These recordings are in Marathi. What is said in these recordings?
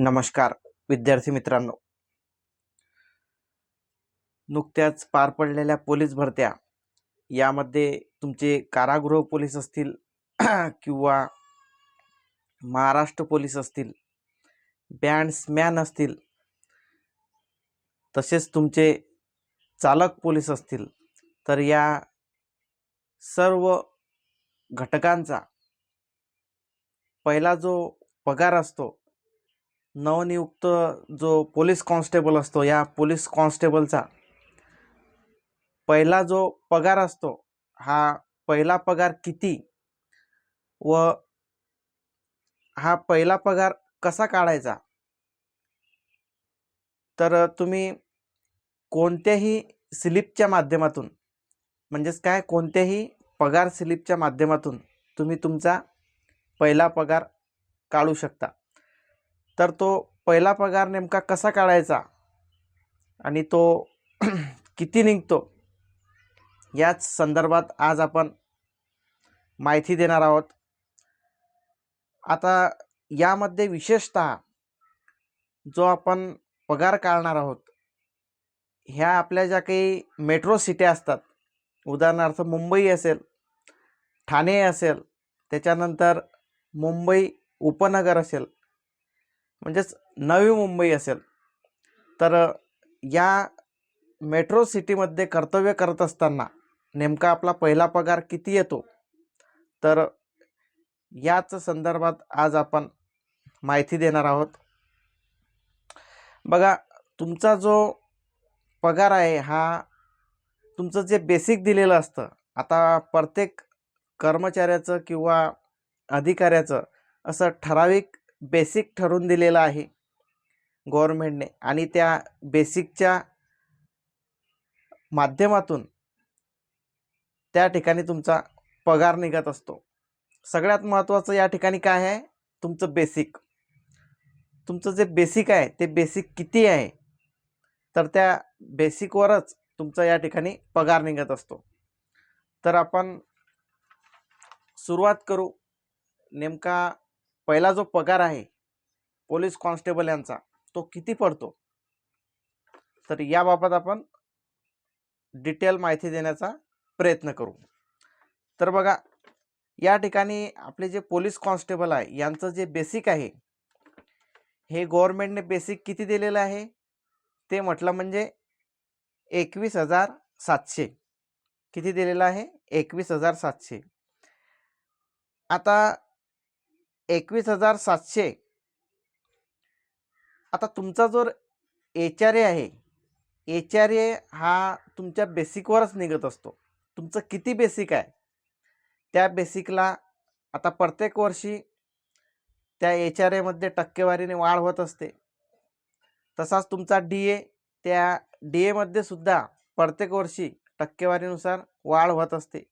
नमस्कार विद्यार्थी मित्रांनो. नुकत्याच पार पडलेल्या पोलीस भरत्या यामध्ये तुमचे कारागृह पोलीस असतील किंवा महाराष्ट्र पोलीस असतील बँड्समॅन असतील तसेच तुमचे चालक पोलीस असतील तर या सर्व घटकांचा पहिला जो पगार असतो नवनियुक्त जो पोलीस कॉन्स्टेबल असतो या पोलीस कॉन्स्टेबलचा पहिला जो पगार असतो हा पहिला पगार किती व हा पहिला पगार कसा काढायचा? तर तुम्ही कोणत्याही स्लिपच्या माध्यमातून म्हणजेच काय? कोणत्याही पगार स्लिपच्या माध्यमातून तुम्ही तुमचा पहिला पगार काढू शकता. तर तो पहिला पगार नेमका कसा काढायचा? आणि तो किती निघतो? याच संदर्भात आज आपण माहिती देणार आहोत. आता यामध्ये विशेषत जो आपण पगार काढणार आहोत ह्या आपल्या ज्या काही मेट्रो सिट्या असतात उदाहरणार्थ मुंबई असेल ठाणे असेल त्याच्यानंतर मुंबई उपनगर असेल म्हणजेच नवी मुंबई असेल तर या मेट्रो सिटीमध्ये कर्तव्य करत असताना नेमका आपला पहिला पगार किती येतो? तर याच संदर्भात आज आपण माहिती देणार आहोत. बघा तुमचा जो पगार आहे हा तुमचं जे बेसिक दिलेलं असतं आता प्रत्येक कर्मचाऱ्याचं किंवा अधिकाऱ्याचं असं ठराविक बेसिक ठरवून दिलेलं आहे. गव्हर्मेंटने आणि त्या बेसिकच्या माध्यमातून त्या ठिकाणी तुमचा पगार निघत असतो. सगळ्यात महत्त्वाचं या ठिकाणी काय आहे? तुमचं बेसिक तुमचं जे बेसिक आहे ते बेसिक किती आहे? तर त्या बेसिकवरच तुमचा या ठिकाणी पगार निघत असतो. तर आपण सुरुवात करू. नेमका पहिला जो पगार आहे पोलीस कॉन्स्टेबल यांचा तो किती पडतो? तर याबाबत आपण डिटेल माहिती देण्याचा प्रयत्न करू. तर बघा या ठिकाणी आपले जे पोलीस कॉन्स्टेबल आहे यांचं जे बेसिक आहे हे गव्हर्मेंटने बेसिक किती दिलेलं आहे? ते म्हटलं म्हणजे एकवीस हजार सातशे. किती दिलेलं आहे? एकवीस हजार सातशे. आता एकवीस हजार सातशे. आता तुमचा जो एच आर ए आहे एच आर ए हा तुमच्या बेसिकवरच निघत असतो. तुमचं किती बेसिक आहे त्या बेसिकला आता प्रत्येक वर्षी त्या एच आर एमध्ये टक्केवारीने वाढ होत असते. तसाच तुमचा डी ए त्या डी एमध्ये सुद्धा प्रत्येक वर्षी टक्केवारीनुसार वाढ होत असते.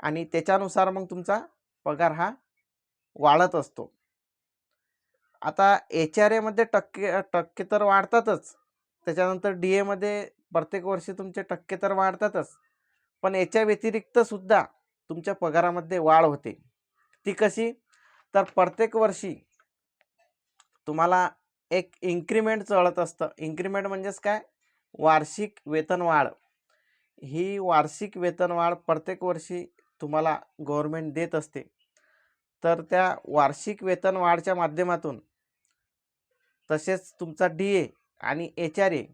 आणि त्याच्यानुसार मग तुमचा पगार हा वाढत असतो. आता एच आर एमध्ये टक्के टक्के तर वाढतातच. त्याच्यानंतर डी एमध्ये प्रत्येक वर्षी तुमचे टक्के तर वाढतातच. पण याच्या व्यतिरिक्तसुद्धा तुमच्या पगारामध्ये वाढ होते. ती कशी? तर प्रत्येक वर्षी तुम्हाला एक इन्क्रीमेंट चढत असतं. इन्क्रीमेंट म्हणजेच काय? वार्षिक वेतनवाढ ही वार्षिक वेतनवाढ प्रत्येक वर्षी तुम्हाला गव्हर्मेंट देत असते. तर त्या वार्षिक वेतनवाढच्या माध्यमातून तसेच तुमचा डी ए आणि एच आर ए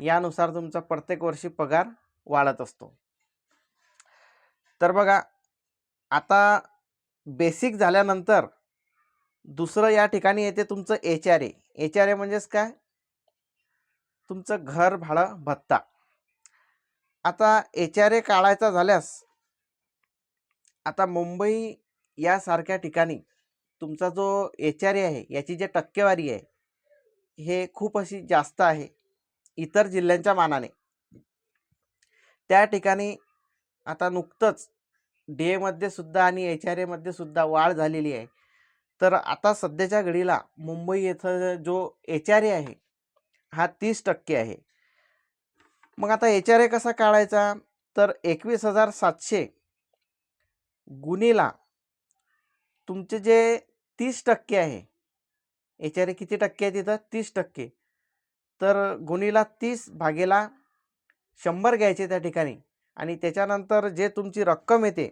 यानुसार तुमचा प्रत्येक वर्षी पगार वाढत असतो. तर बघा आता बेसिक झाल्यानंतर दुसरं या ठिकाणी येते तुमचं H R A. H R A म्हणजेच काय? तुमचं घर भाडं भत्ता. आता एच आर ए काढायचा झाल्यास आता मुंबई यासारख्या ठिकाणी तुमचा जो एच आर ए आहे याची जी टक्केवारी आहे हे खूप अशी जास्त आहे इतर जिल्ह्यांच्या मानाने. त्या ठिकाणी आता नुकतंच डी एमध्ये सुद्धा आणि एच आर एमध्ये सुद्धा वाढ झालेली आहे. तर आता सध्याच्या घडीला मुंबई येथं जो एच आर ए आहे हा तीस टक्के आहे. मग आता एच आर ए कसा काढायचा? तर एकवीस हजार सातशे गुन्हेला तुमचे जे तीस टक्के आहे एच आर ए किती टक्के आहे तिथं? तीस टक्के. तर गुणीला तीस भागेला शंभर घ्यायचे त्या ठिकाणी आणि त्याच्यानंतर जे तुमची रक्कम येते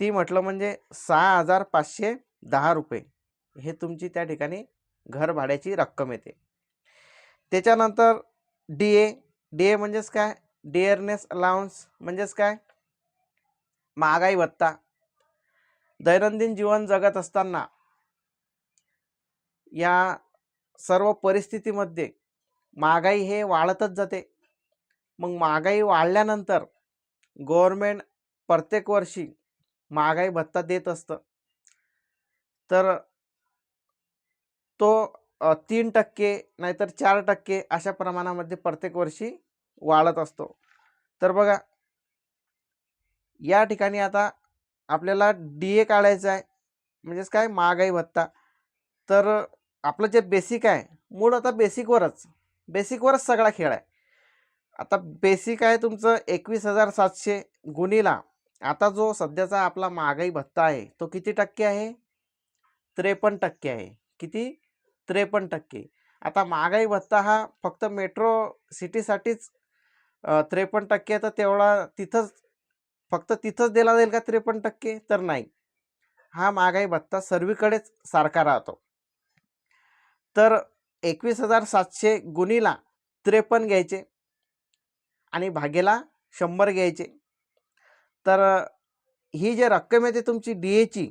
ती म्हटलं म्हणजे सहा हजार पाचशे दहा रुपये हे तुमची त्या ठिकाणी घर भाड्याची रक्कम येते. त्याच्यानंतर डी ए डी ए म्हणजेच काय? डिअरनेस अलाउन्स म्हणजेच काय? महागाई भत्ता. दैनंदिन जीवन जगत असताना या सर्व परिस्थितीमध्ये महागाई हे वाढतच जाते. मग महागाई वाढल्यानंतर गव्हर्मेंट प्रत्येक वर्षी महागाई भत्ता देत असतं. तर तो तीन टक्के नाहीतर चार टक्के अशा प्रमाणामध्ये प्रत्येक वर्षी वाढत असतो. तर बघा या ठिकाणी आता आपल्याला डी ए काढायचं आहे म्हणजेच काय? महागाई भत्ता. तर आपलं जे बेसिक आहे मूळ आता बेसिकवरच बेसिकवरच सगळा खेळ आहे. आता बेसिक आहे तुमचं एकवीस हजार सातशे गुणीला. आता जो सध्याचा आपला महागाई भत्ता आहे तो किती टक्के आहे? त्रेपन्न टक्के आहे. किती? त्रेपन्न टक्के. आता महागाई भत्ता हा फक्त मेट्रो सिटीसाठीच त्रेपन्न टक्के आहे तर तेवढा तिथंच फक्त तिथंच दिला जाईल का त्रेपन्न टक्के? तर नाही. हा महागाई भत्ता सर्वीकडेच सारखा राहतो. तर एकवीस हजार सातशे गुणीला त्रेपन्न घ्यायचे आणि भागेला शंभर घ्यायचे. तर ही जी रक्कम येते तुमची डी एची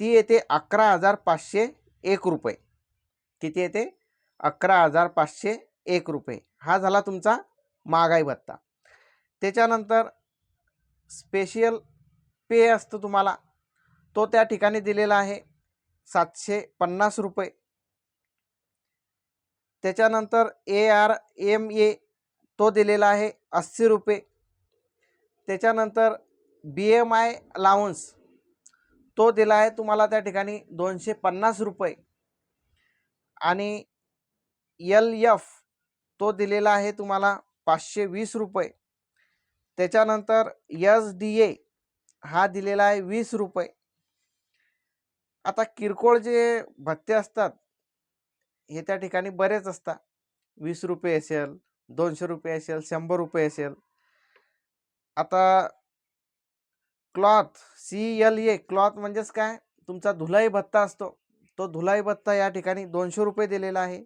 ती येते अकरा हजार पाचशे एक रुपये. किती येते? अकरा हजार पाचशे एक रुपये. हा झाला तुमचा महागाई भत्ता. त्याच्यानंतर स्पेशल पे असतो तुम्हाला. तो त्या ठिकाणी दिलेला आहे. सातशे पन्नास रुपये. त्याच्यानंतर ए आर एम ए तो दिलेला आहे अस्सी रुपये. त्याच्यानंतर बी एम आय लावन्स तो दिला आहे तुम्हाला त्या ठिकाणी दोनशे पन्नास रुपये. आणि एल एफ तो दिलेला आहे तुम्हाला पाचशे वीस रुपये. त्याच्यानंतर एस डी ए हा दिलेला आहे वीस रुपये. आता किरकोळ जे भत्ते असतात हे त्या ठिकाणी बरेच असतात. वीस रुपये असेल दोनशे रुपये असेल शंभर रुपये असेल. आता cloth C L A cloth म्हणजेच काय? तुमचा धुलाई भत्ता असतो. तो धुलाई भत्ता या ठिकाणी दोनशे रुपये दिलेला आहे.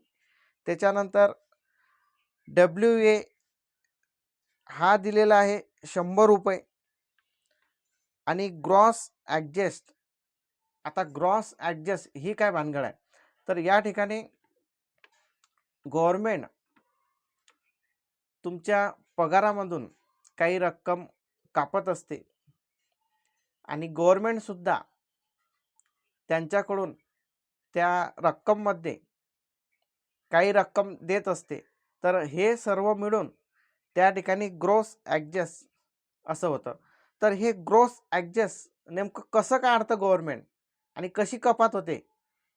त्याच्यानंतर डब्ल्यू ए हा दिलेला आहे शंभर रुपये. आणि ग्रॉस ॲडजस्ट आता ग्रॉस ॲडजस्ट ही काय भानगड आहे? तर या ठिकाणी गव्हर्मेंट तुमच्या पगारामधून काही रक्कम कापत असते. आणि गव्हर्मेंटसुद्धा त्यांच्याकडून त्या रक्कममध्ये काही रक्कम देत असते. तर हे सर्व मिळून त्या ठिकाणी ग्रोस ॲडजस्ट असं होतं. तर हे ग्रोस ॲडजस्ट नेमकं कसं काढतं गव्हर्मेंट आणि कशी कपात होते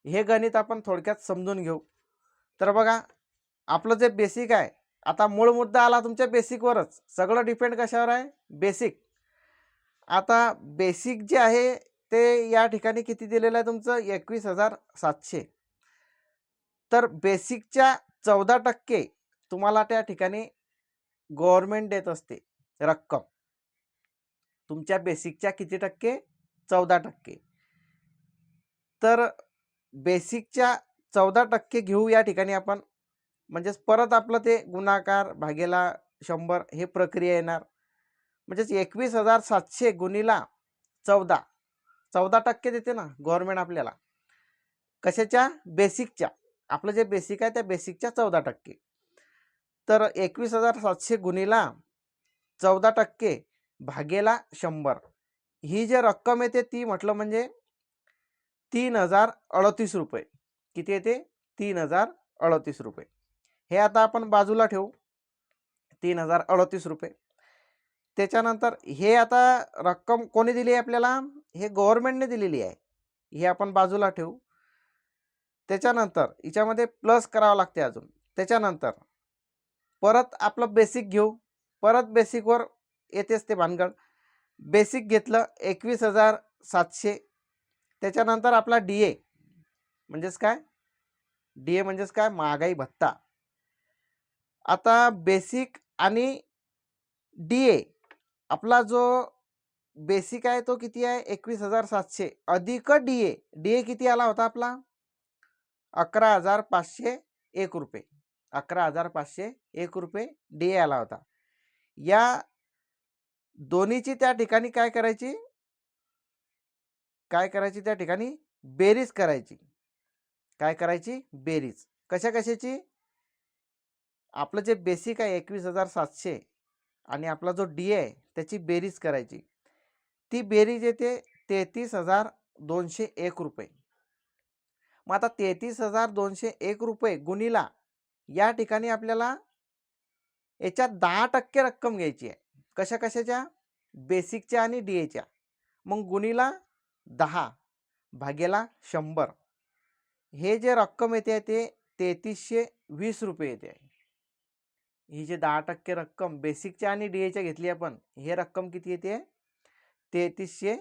हे गणित आपण थोडक्यात समजून घेऊ. तर बघा आपलं जे बेसिक आहे आता मूळ मुद्दा आला तुमच्या बेसिकवरच सगळं डिपेंड कशावर आहे? बेसिक आता बेसिक जे आहे ते या ठिकाणी किती दिलेलं आहे तुमचं? एकवीस हजार सातशे. तर बेसिकच्या चौदा टक्के तुम्हाला त्या ठिकाणी गव्हर्मेंट देत असते रक्कम. तुमच्या बेसिकच्या किती टक्के? चौदा टक्के. तर बेसिकच्या चौदा टक्के घेऊ या ठिकाणी आपण. म्हणजेच परत आपलं ते गुणाकार भागेला शंभर हे प्रक्रिया येणार. म्हणजेच एकवीस हजार सातशे गुणीला चौदा. चौदा टक्के देते ना गव्हर्मेंट आपल्याला. कशाच्या? बेसिकच्या. आपलं जे बेसिक आहे त्या बेसिकच्या चौदा टक्के. तर एकवीस हजार सातशे गुणीला चौदा टक्के भागेला शंभर. ही जी रक्कम येते ती म्हटलं म्हणजे तीन हजार अडतीस रुपये. किती येते तीन हजार अडतीस रुपये. हे आता आपण बाजूला ठेवू. तीन हजार अडतीस रुपये. त्याच्यानंतर हे आता रक्कम कोणी दिली आहे आपल्याला? हे गव्हर्मेंटने दिलेली आहे. हे आपण बाजूला ठेवू. त्याच्यानंतर हिच्यामध्ये प्लस करावं लागते अजून. त्याच्यानंतर परत आपलं बेसिक घेऊ. परत बेसिकवर येतेच ते भानगड. बेसिक घेतलं एकवीस हजार सातशे. त्याच्यानंतर आपला डी ए म्हणजेच काय? डी ए म्हणजेच काय? महागाई भत्ता. आता बेसिक आणि डी ए आपला जो बेसिक आहे तो किती आहे? एकवीस हजार सातशे. अधिक डी ए डी ए किती आला होता आपला? अकरा हजार पाचशे एक रुपये. अकरा हजार पाचशे एक रुपये डी ए आला होता. या दोन्हीची त्या ठिकाणी काय करायची? काय करायची त्या ठिकाणी? बेरीज करायची. काय करायची? बेरीज. कशा कशाची? आपलं जे बेसिक आहे एकवीस हजार सातशे आणि आपला जो डी आहे त्याची बेरीज करायची. ती बेरीज येते तेहतीस हजार दोनशे एक रुपये. मग आता तेहतीस हजार दोनशे एक रुपये गुणीला या ठिकाणी आपल्याला याच्यात दहा टक्के रक्कम घ्यायची आहे. कशा कशाच्या? बेसिकच्या आणि डी एच्या मग गुणीला दहा भागेला शंभर. हे जे रक्कम येते ते तेहतीसशे वीस रुपये येते. आहे ही जे दहा टक्के रक्कम बेसिकच्या आणि डी एच्या घेतली आपण हे रक्कम किती येते? तेहतीसशे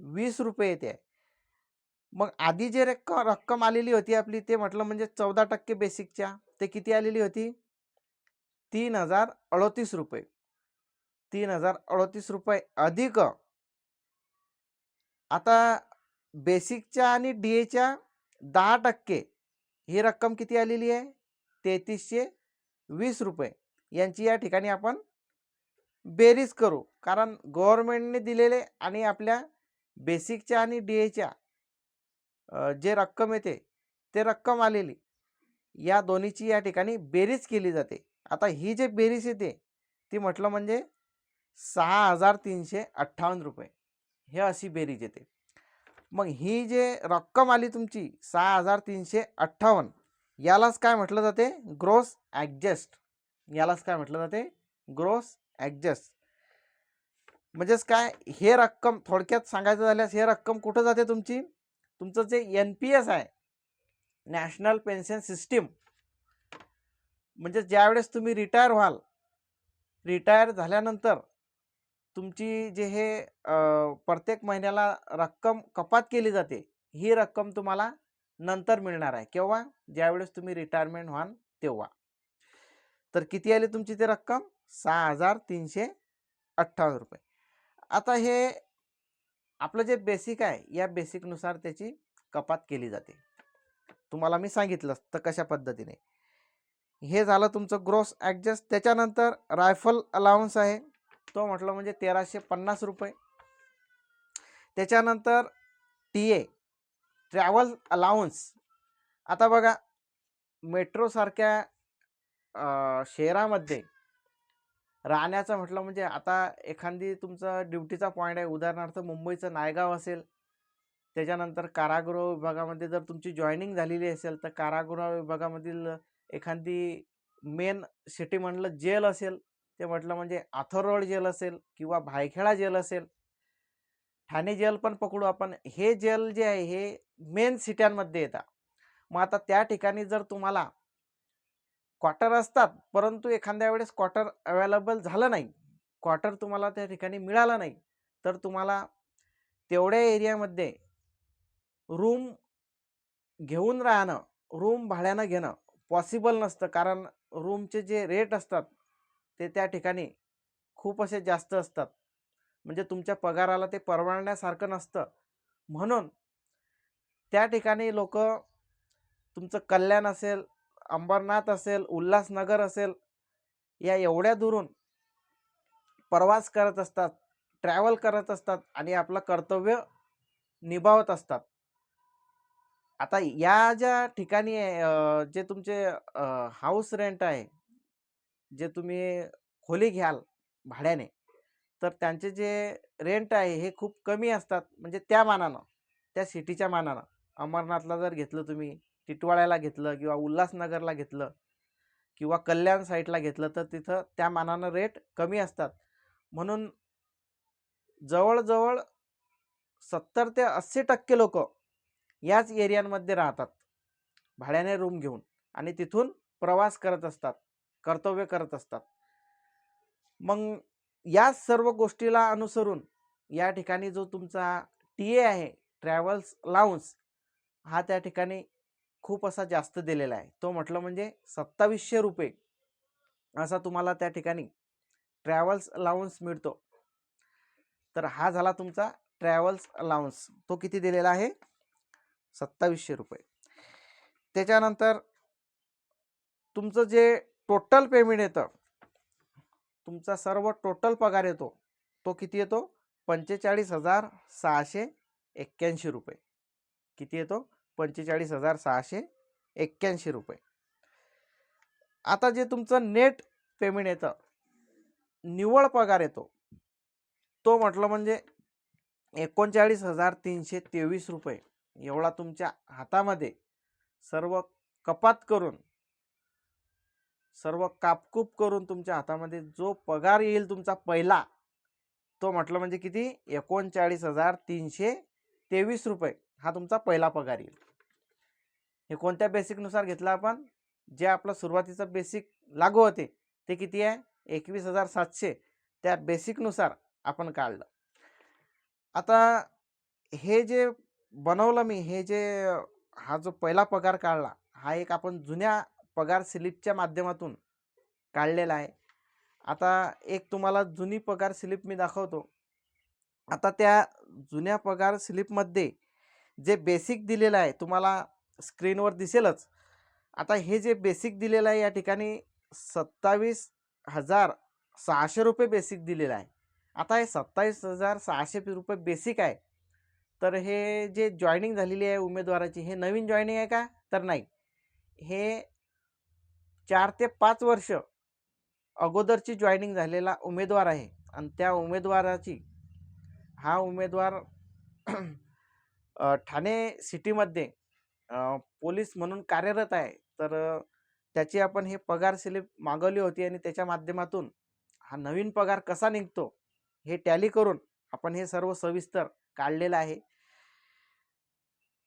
वीस रुपये येते. आहे मग आधी जे रक्कम रक्कम आलेली होती आपली ते म्हटलं म्हणजे चौदा टक्के बेसिकच्या ते किती आलेली होती? तीन हजार अडोतीस रुपये. तीन हजार अडोतीस रुपये अधिक. आता बेसिकच्या आणि डी एच्या दहा टक्के ही रक्कम किती आलेली आहे? तेहतीसशे वीस रुपये. यांची या ठिकाणी आपण बेरीज करू. कारण गव्हर्मेंटने दिलेले आणि आपल्या बेसिकच्या आणि डी एच्या जे रक्कम येते ते रक्कम आलेली. या दोन्हीची या ठिकाणी बेरीज केली जाते. आता ही जे बेरीज येते ती म्हटलं म्हणजे सहा हजार तीनशे अठ्ठावन्न रुपये. हे अशी बेरीज येते. मग ही जे रक्कम आली तुमची सहा हजार तीनशे अठ्ठावन्न यालाच काय म्हटलं जाते? Gross adjust. यालाच काय म्हटलं जाते? Gross adjust. म्हणजेच काय? हे रक्कम थोडक्यात सांगायचं झाल्यास हे रक्कम कुठं जाते तुमची? तुमचं जे एन पी एस आहे नॅशनल पेन्शन सिस्टीम म्हणजे ज्यावेळेस तुम्ही रिटायर व्हाल रिटायर झाल्यानंतर तुमची जे हे प्रत्येक महिन्याला रक्कम कपात केली जाते ही रक्कम तुम्हाला नंतर मिळणार आहे केव्हा? ज्यावेळेस तुम्ही रिटायरमेंट व्हाल तेव्हा. तर किती आली तुमची ती रक्कम? सहा हजार तीनशे अठ्ठावन्न रुपये. आता हे आपलं जे बेसिक आहे या बेसिकनुसार त्याची कपात केली जाते. तुम्हाला मी सांगितलं तर कशा पद्धतीने. हे झालं तुमचं ग्रोस ॲडजस्ट त्याच्यानंतर रायफल अलाउन्स आहे. तो म्हटलं म्हणजे तेराशे पन्नास रुपये. त्याच्यानंतर टी ए ट्रॅव्हल अलाउन्स आता बघा मेट्रोसारख्या शहरामध्ये राहण्याचं म्हटलं म्हणजे आता एखादी तुमचा ड्युटीचा पॉईंट आहे उदाहरणार्थ मुंबईचं नायगाव असेल त्याच्यानंतर कारागृह विभागामध्ये जर तुमची जॉईनिंग झालेली असेल तर कारागृह विभागामधील एखादी मेन सिटी म्हणलं जेल असेल ते म्हटलं म्हणजे आथरोड जेल असेल किंवा भायखेडा जेल असेल. ठाणे जेल पण पकडू आपण. हे जेल जे आहे हे मेन सिट्यांमध्ये येतात मग आता त्या ठिकाणी जर तुम्हाला क्वार्टर असतात परंतु एखाद्या वेळेस क्वार्टर अवेलेबल झालं नाही क्वार्टर तुम्हाला त्या ठिकाणी मिळाला नाही तर तुम्हाला तेवढ्या एरियामध्ये रूम घेऊन राहणं रूम भाड्यानं घेणं पॉसिबल नसतं कारण रूमचे जे रेट असतात ते त्या ठिकाणी खूप असे जास्त असतात. म्हणजे तुमच्या पगाराला ते परवडण्यासारखं नसतं. म्हणून त्या ठिकाणी लोक तुमचं कल्याण असेल अंबरनाथ असेल उल्हासनगर असेल या एवढ्या दुरून प्रवास करत असतात ट्रॅव्हल करत असतात आणि आपलं कर्तव्य निभावत असतात. आता या ज्या ठिकाणी आहे, जे तुमचे हाऊस रेंट आहे जे तुम्ही खोली घ्याल भाड्याने तर त्यांचे जे रेंट आहे हे खूप कमी असतात. म्हणजे त्या मानानं त्या सिटीच्या मानानं. अमरनाथला जर घेतलं तुम्ही टिटवाळ्याला घेतलं किंवा उल्हासनगरला घेतलं किंवा कल्याण साईडला घेतलं तर तिथं त्या मानानं रेट कमी असतात. म्हणून जवळजवळ सत्तर ते अस्सी टक्के लोक याच एरियांमध्ये राहतात. भाड्याने रूम घेऊन आणि तिथून प्रवास करत असतात कर्तव्य करत असतात. मग या सर्व गोष्टीला अनुसरून या ठिकाणी जो तुमचा टी ए आहे ट्रॅव्हल्स लाऊन्स हा त्या ठिकाणी खूप असा जास्त दिलेला आहे. तो म्हटलं म्हणजे सत्तावीसशे रुपये असा तुम्हाला त्या ठिकाणी ट्रॅव्हल्स अलाउन्स मिळतो. तर हा झाला तुमचा ट्रॅव्हल्स अलाउन्स. तो किती दिलेला आहे? सत्तावीसशे रुपये. त्याच्यानंतर तुमचं जे टोटल पेमेंट येतं तुमचा सर्व टोटल पगार येतो तो किती येतो? पंचेचाळीस हजार सहाशे एक्क्याऐंशी रुपये. किती येतो? पंचेचाळीस हजार सहाशे एक्क्याऐंशी रुपये. आता जे तुमचं नेट पेमेंट येतं निव्वळ पगार येतो तो म्हटलं म्हणजे एकोणचाळीस हजार तीनशे तेवीस रुपये. एवढा तुमच्या हातामध्ये सर्व कपात करून सर्व कापकूप करून तुमच्या हातामध्ये जो पगार येईल तुमचा पहिला तो म्हटलं म्हणजे किती? एकोणचाळीस हजार तीनशे तेवीस रुपये हा तुमचा पहिला पगार येईल. हे कोणत्या बेसिकनुसार घेतलं आपण? जे आपलं सुरुवातीचं बेसिक लागू होते ते किती आहे? एकवीस हजार सातशे. त्या बेसिकनुसार आपण काढलं. आता हे जे बनवलं मी हे जे हा जो पहिला पगार काढला हा एक आपण जुन्या पगार स्लिपच्या माध्यमातून काढलेला आहे. आता एक तुम्हाला जुनी पगार स्लिप मी दाखवतो. आता त्या जुन्या पगार स्लिपमध्ये जे बेसिक दिलेलं आहे तुम्हाला स्क्रीनवर दिसेलच. आता हे जे बेसिक दिलेलं आहे या ठिकाणी सत्तावीस हजार सहाशे रुपये बेसिक दिलेलं आहे. आता हे सत्तावीस हजार सहाशे रुपये बेसिक आहे. तर हे जे जॉईनिंग झालेली आहे उमेदवाराची हे नवीन जॉईनिंग आहे का? तर नाही. हे चार ते पाच वर्ष अगोदरची जॉईनिंग झालेला उमेदवार आहे. आणि त्या उमेदवाराची हा उमेदवार ठाणे सिटीमध्ये पोलीस म्हणून कार्यरत आहे. तर त्याची आपण हे पगार स्लिप मागवली होती आणि त्याच्या माध्यमातून हा नवीन पगार कसा निघतो हे टॅली करून आपण हे सर्व सविस्तर काढलेलं आहे.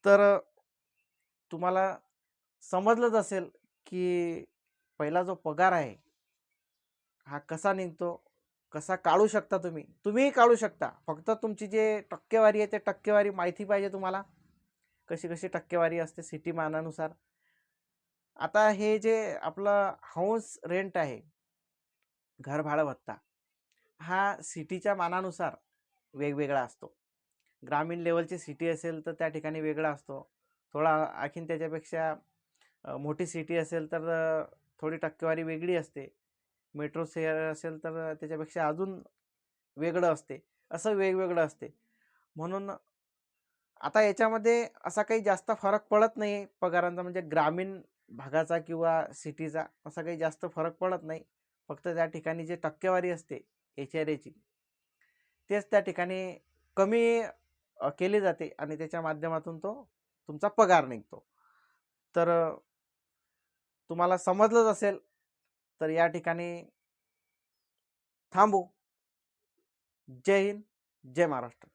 तर तुम्हाला समजलंच असेल की पहिला जो पगार आहे हा कसा निघतो कसा काढू शकता तुम्ही? तुम्हीही काढू शकता. फक्त तुमची जे टक्केवारी आहे ते टक्केवारी माहिती पाहिजे तुम्हाला. कशी कशी टक्केवारी असते सिटी मानानुसार. आता हे जे आपलं हाऊस रेंट आहे घर भाडं भत्ता हा सिटीच्या मानानुसार वेगवेगळा असतो. ग्रामीण लेवलची सिटी असेल तर त्या ठिकाणी वेगळा असतो. थोडा आणखीन त्याच्यापेक्षा मोठी सिटी असेल तर थोडी टक्केवारी वेगळी असते. मेट्रो शहर असेल तर त्याच्यापेक्षा अजून वेगळं असते. असं वेगवेगळं असते. म्हणून आता याच्यामध्ये असा काही जास्त फरक पडत नाही आहे पगारांचा म्हणजे ग्रामीण भागाचा किंवा सिटीचा असा काही जास्त फरक पडत नाही. फक्त त्या ठिकाणी जे टक्केवारी असते एच आर एची तेच त्या ठिकाणी कमी केली जाते आणि त्याच्या माध्यमातून तो तुमचा पगार निघतो. तर तुम्हाला समजलंच असेल तर या ठिकाणी थांबू. जय हिंद जय महाराष्ट्र.